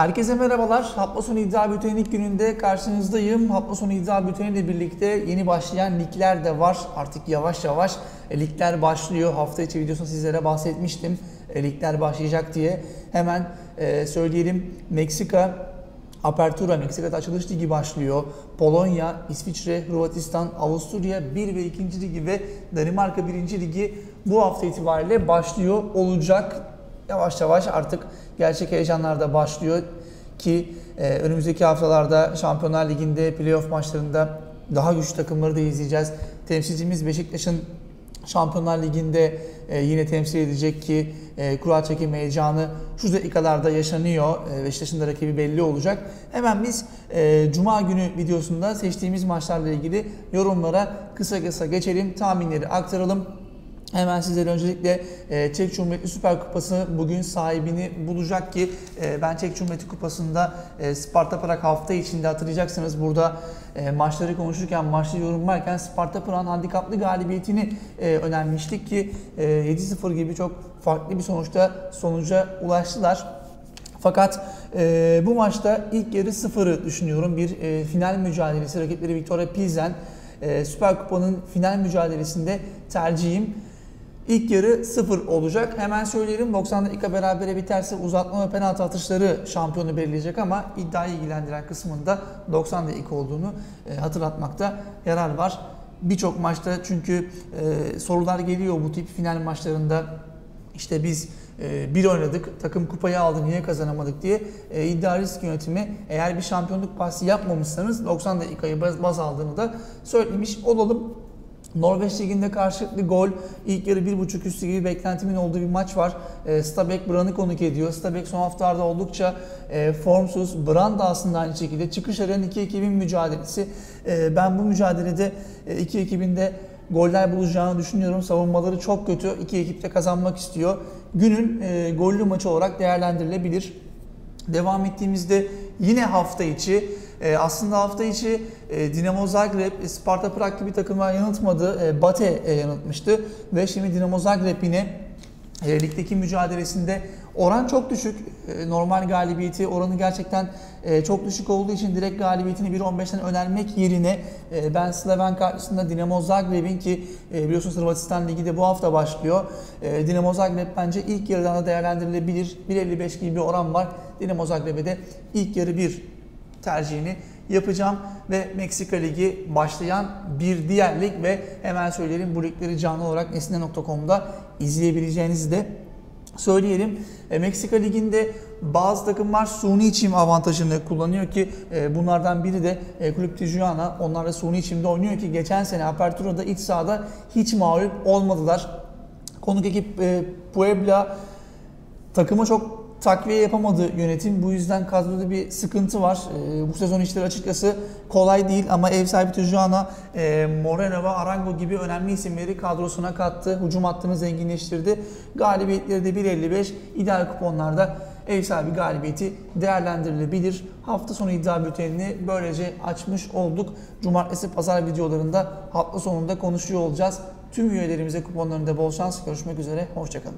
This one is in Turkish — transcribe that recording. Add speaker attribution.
Speaker 1: Herkese merhabalar. Hafta sonu iddia bültenin ilk gününde karşınızdayım. Hafta sonu iddia bülteniyle birlikte yeni başlayan ligler de var. Artık yavaş yavaş e, ligler başlıyor. Hafta içi videosunda sizlere bahsetmiştim. E, ligler başlayacak diye. Hemen e, söyleyelim. Meksika Apertura Meksika'da açılış ligi başlıyor. Polonya, İsviçre, Hırvatistan, Avusturya 1 ve 2. ligi ve Danimarka 1. ligi bu hafta itibariyle başlıyor olacak. Yavaş yavaş artık gerçek heyecanlar da başlıyor ki e, önümüzdeki haftalarda Şampiyonlar Ligi'nde playoff maçlarında daha güçlü takımları da izleyeceğiz. Temsilcimiz Beşiktaş'ın Şampiyonlar Ligi'nde e, yine temsil edecek ki e, kura çekim heyecanı şu dakikalarda yaşanıyor. E, Beşiktaş'ın da rakibi belli olacak. Hemen biz e, Cuma günü videosunda seçtiğimiz maçlarla ilgili yorumlara kısa kısa geçelim. Tahminleri aktaralım. Hemen sizlere öncelikle e, Çek Cumhuriyeti Süper Kupası bugün sahibini bulacak ki e, ben Çek Cumhuriyeti Kupası'nda e, Sparta Prag hafta içinde hatırlayacaksınız burada maçları konuşurken, maçları yorumlarken Sparta Prag'ın handikaplı galibiyetini önermiştik ki e, 7-0 gibi çok farklı bir sonuçta sonuca ulaştılar. Fakat e, bu maçta ilk yarı sıfırı düşünüyorum. Bir e, final mücadelesi rakipleri Victoria Pilsen. E, Süper Kupa'nın final mücadelesinde tercihim İlk yarı sıfır olacak. Hemen söyleyelim 90 dakika berabere biterse uzatma ve penaltı atışları şampiyonu belirleyecek ama iddiayı ilgilendiren kısmında 90 dakika olduğunu e, hatırlatmakta yarar var. Birçok maçta çünkü e, sorular geliyor bu tip final maçlarında. İşte biz e, bir oynadık, takım kupayı aldı, niye kazanamadık diye e, iddia risk yönetimi eğer bir şampiyonluk pası yapmamışsanız 90 dakikayı baz, baz aldığını da söylemiş olalım. Norveç Ligi'nde karşılıklı gol, ilk yarı 1.5 üstü gibi beklentimin olduğu bir maç var. E, Stabek Brand'ı konuk ediyor. Stabek son haftalarda oldukça e, formsuz. Brand da aslında aynı şekilde. Çıkış arayan iki ekibin mücadelesi. E, ben bu mücadelede e, iki ekibin de goller bulacağını düşünüyorum. Savunmaları çok kötü. İki ekip de kazanmak istiyor. Günün e, gollü maçı olarak değerlendirilebilir. Devam ettiğimizde yine hafta içi e, aslında hafta içi e, Dinamo Zagreb, Sparta Prag gibi takımlar yanıltmadı. E, Bate e, yanıltmıştı ve şimdi Dinamo Zagreb yine e, ligdeki mücadelesinde oran çok düşük. E, normal galibiyeti oranı gerçekten e, çok düşük olduğu için direkt galibiyetini 1.15'ten önermek yerine e, ben Slaven karşısında Dinamo Zagreb'in ki e, biliyorsunuz Hırvatistan Ligi de bu hafta başlıyor. E, Dinamo Zagreb bence ilk yarıdan da değerlendirilebilir. 1.55 gibi bir oran var. Dinamo Zagreb'e de ilk yarı bir tercihini yapacağım ve Meksika Ligi başlayan bir diğer lig ve hemen söyleyelim bu ligleri canlı olarak nesne.com'da izleyebileceğinizi de söyleyelim. E, Meksika Ligi'nde bazı takımlar suni çim avantajını kullanıyor ki e, bunlardan biri de e, Kulüp Tijuana. Onlar da suni çimde oynuyor ki geçen sene Apertura'da iç sahada hiç mağlup olmadılar. Konuk ekip Puebla takımı çok takviye yapamadı yönetim. Bu yüzden kadroda bir sıkıntı var. E, bu sezon işleri açıkçası kolay değil ama ev sahibi Tijuana, e, Moreno ve Arango gibi önemli isimleri kadrosuna kattı. Hücum hattını zenginleştirdi. Galibiyetleri de 1.55. İdeal kuponlarda ev sahibi galibiyeti değerlendirilebilir. Hafta sonu iddia bültenini böylece açmış olduk. Cumartesi pazar videolarında hafta sonunda konuşuyor olacağız. Tüm üyelerimize kuponlarında bol şans. Görüşmek üzere. Hoşçakalın.